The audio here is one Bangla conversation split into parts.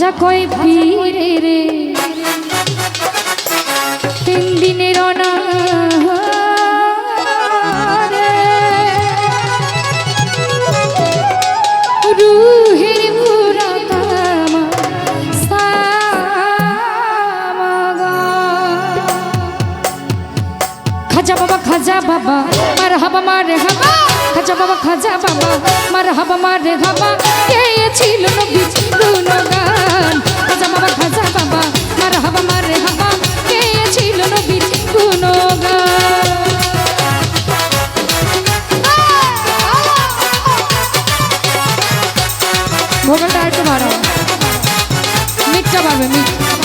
রাজা কয় পীরে রে তিন দিনের অনা খাজা বাবা। খাজা বাবা খাজা বাবা, মার হাবা মার হাবা। গেয়েছিল নবী গুণগান? খাজা বাবা খাজা বাবা, মার হাবা মার হাবা। গেয়েছিল নবী গুণগান? ভোগলটা একটু বাড়াও। মিটটা বাড়বে, মিট।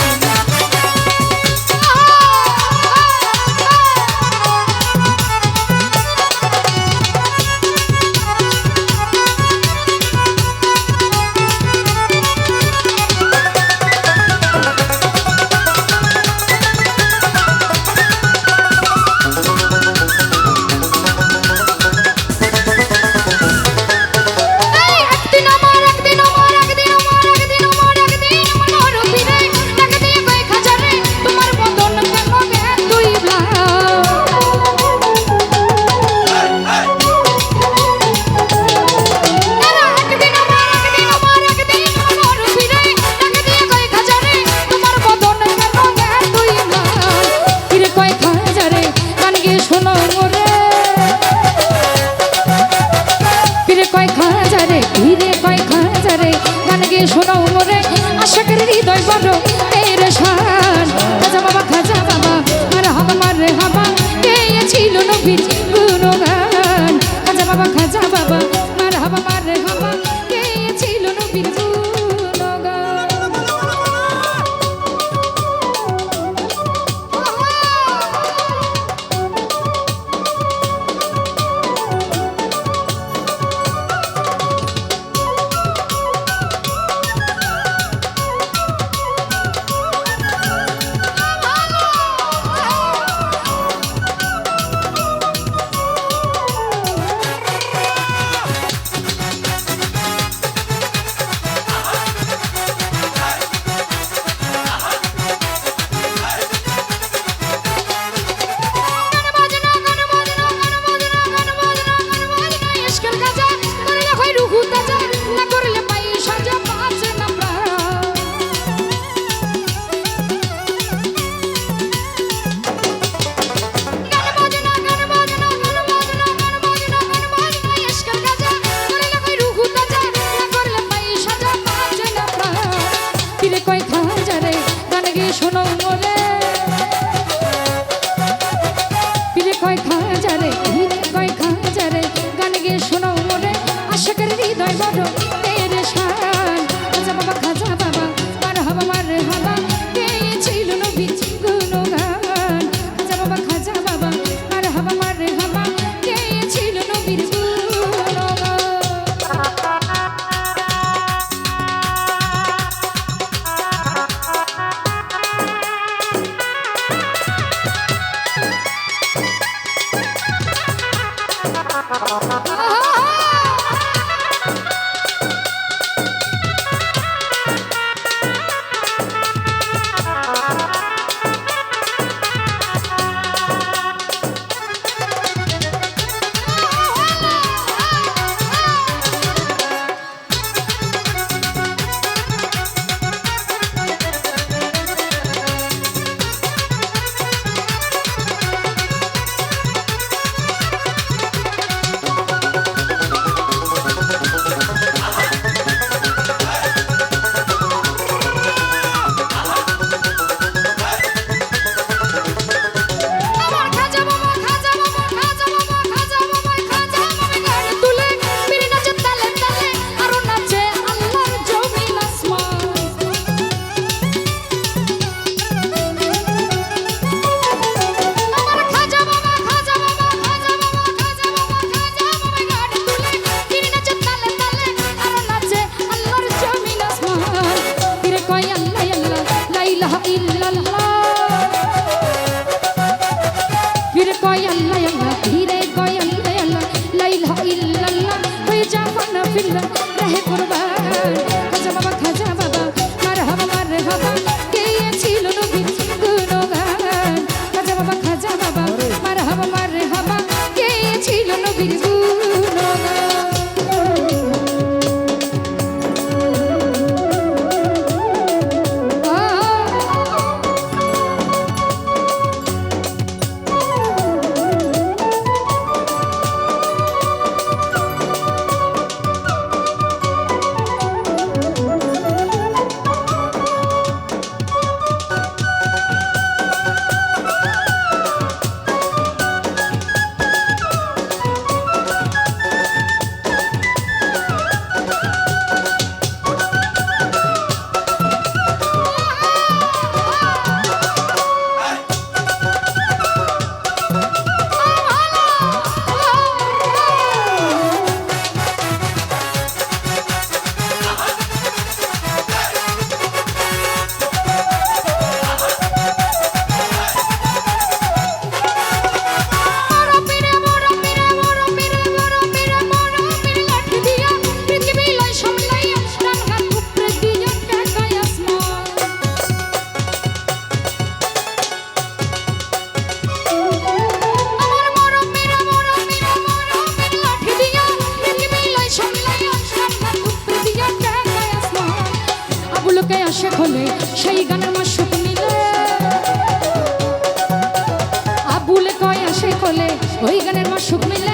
ведь শোনো মোরে পিলে কয় খাজারে হিরে কয় খাজারে, গান গে শোনো মোরে আশা করে হৃদয় বড় কয় আল্লাহ লোকে আসে খোলে, সেই গানের মা সুখ নিলে আবুলে কয় আসে খোলে, ওই গানের মা সুখ নিলে